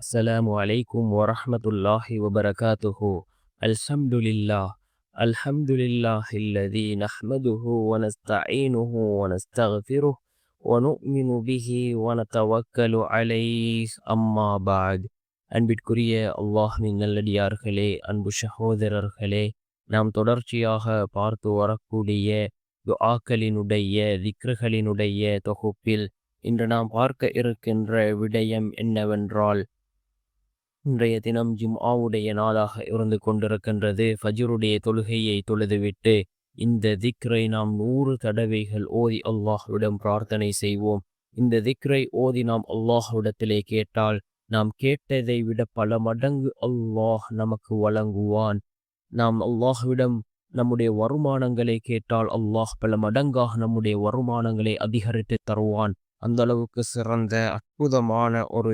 السلام عليكم ورحمة الله وبركاته الحمد لله الحمد لله الذي نحمده ونستعينه ونستغفره ونؤمن به ونتوكل عليه أما بعد அன்பிற்குரிய அல்லாஹ்வின் நல்லடியார்களே அன்பு சகோதரர்களே நாம் தொடர்ச்சியாக பார்த்து வரக்கூடிய துஆக்களினுடைய திக்ருகளினுடைய தொகுப்பில் இன்று நாம் பார்க்க இருக்கின்ற விடயம் என்னவென்றால் இன்றைய தினம் ஜிம்ஆவுடைய நாளாக இருந்து கொண்டிருக்கின்றது. ஃபஜ்ருடைய தொழுகையை தொழுதுவிட்டு இந்த திக்ரை நாம் நூறு தடவைகள் ஓதி அல்லாஹ்விடம் பிரார்த்தனை செய்வோம். இந்த திக்ரை ஓதி நாம் அல்லாஹ்விடத்திலே கேட்டால் நாம் கேட்டதை விட பல மடங்கு அல்லாஹ் நமக்கு வழங்குவான். நாம் அல்லாஹ்விடம் நம்முடைய வருமானங்களை கேட்டால் அல்லாஹ் பல மடங்காக நம்முடைய வருமானங்களை அதிகரித்து தருவான். அந்த அளவுக்கு சிறந்த அற்புதமான ஒரு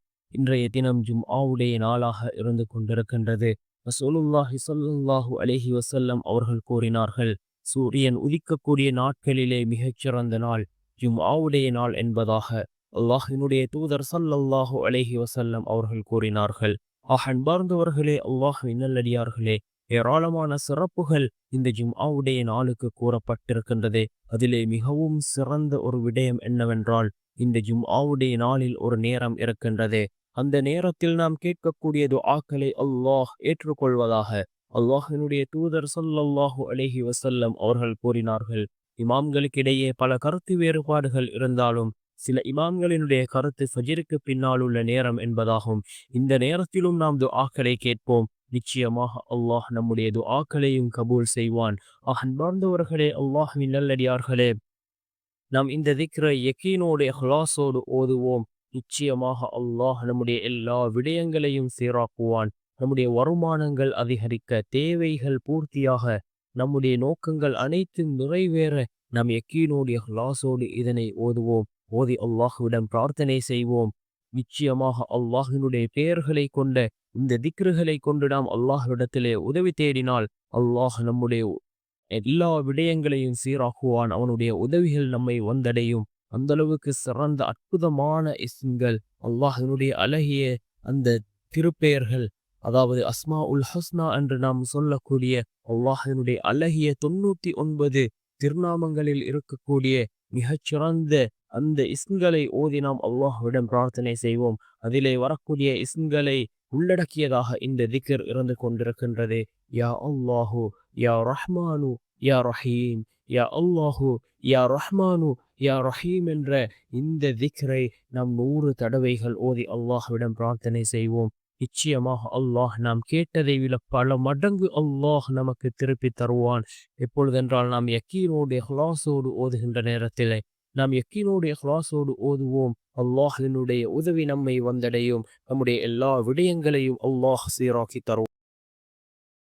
இன்றைய தினம் ஜும்ஆவுடைய நாளாக இருந்து கொண்டிருக்கின்றது. ரசூலுல்லாஹி சல்லுல்லாஹு அலைஹி வசல்லம் அவர்கள் கூறினார்கள் சூரியன் உதிக்கக்கூடிய நாட்களிலே மிகச்சிறந்த நாள் ஜும்ஆவுடைய நாள் என்பதாக அல்லாஹினுடைய தூதர் சல்லல்லாஹு அலைஹி வசல்லம் அவர்கள் கூறினார்கள். ஆக அன்பார்ந்தவர்களே அல்லாஹ் இன்னல்லடியார்களே ஏராளமான சிறப்புகள் இந்த ஜும்ஆவுடைய நாளுக்கு கூறப்பட்டிருக்கின்றது. அதிலே மிகவும் சிறந்த ஒரு விடயம் என்னவென்றால் இந்த ஜும்ஆவுடைய நாளில் ஒரு நேரம் இருக்கின்றது. அந்த நேரத்தில் நாம் கேட்கக்கூடிய துஆக்களை அல்லாஹ் ஏற்றுக்கொள்வதாக. அல்லாஹினுடைய தூதர் சொல்லல்லாஹு அலேஹி வசல்லம் அவர்கள் கூறினார்கள் இமாம்களுக்கிடையே பல கருத்து வேறுபாடுகள் இருந்தாலும் சில இமாம்களினுடைய கருத்து ஃபஜிருக்கு பின்னால் உள்ள நேரம் என்பதாகும். இந்த நேரத்திலும் நாம் துஆக்களை கேட்போம். நிச்சயமாக அல்லாஹ் நம்முடைய துஆக்களையும் கபூல் செய்வான். அன்பார்ந்தவர்களே அல்லாஹின் நல்லடியார்களே நாம் இந்த திக்ரை யக்கீனோடு ஹ்லாஸோடு ஓதுவோம். நிச்சயமாக அல்லாஹ் நம்முடைய எல்லா விடயங்களையும் சீராக்குவான். நம்முடைய வருமானங்கள் அதிகரிக்க தேவைகள் பூர்த்தியாக நம்முடைய நோக்கங்கள் அனைத்தும் நிறைவேற நாம் எக்கீனோடைய ஹ்லாஸோடு இதனை ஓதுவோம். ஓதி அல்லாஹுவிடம் பிரார்த்தனை செய்வோம். நிச்சயமாக அல்லாஹினுடைய பெயர்களை கொண்ட இந்த திக்ருகளை கொண்டு நாம் அல்லாஹ்விடத்திலே உதவி தேடினால் அல்லாஹ் நம்முடைய எல்லா விடயங்களையும் சீராக்குவான். அவனுடைய உதவிகள் நம்மை வந்தடையும். அந்த அளவுக்கு சிறந்த அற்புதமான இஸ்ம்கள் அல்லாஹினுடைய அழகிய அந்த திருப்பெயர்கள் அதாவது அஸ்மா உல் ஹஸ்னா என்று நாம் சொல்லக்கூடிய அல்லாஹினுடைய அழகிய தொண்ணூத்தி ஒன்பது திருநாமங்களில் இருக்கக்கூடிய மிகச்சிறந்த அந்த இஸ்ம்களை ஓதி நாம் அல்லாஹ்விடம் பிரார்த்தனை செய்வோம். அதிலே வரக்கூடிய இஸ்ம்களை உள்ளடக்கியதாக இந்த திக்கர் இருந்து கொண்டிருக்கின்றது. யா அல்லாஹு யா ரஹ்மானு யா ரஹீம் யா அல்லாஹு யா ரஹ்மானு யா ரஹீம் என்ற இந்த திக்ரை நாம் நூறு தடவைகள் ஓதி அல்லாஹ்விடம் பிரார்த்தனை செய்வோம். நிச்சயமாக அல்லாஹ் நாம் கேட்டதை விட பல மடங்கு அல்லாஹ் நமக்கு திருப்பி தருவான். எப்பொழுதென்றால் நாம் யக்கீனோடு ஹ்லாஸோடு ஓதுகின்ற நேரத்தில் நாம் யக்கீனோடு ஹ்லாஸோடு ஓதுவோம். அல்லாஹினுடைய உதவி நம்மை வந்தடையும். நம்முடைய எல்லா விடயங்களையும் அல்லாஹ் சீராக்கி தருவோம்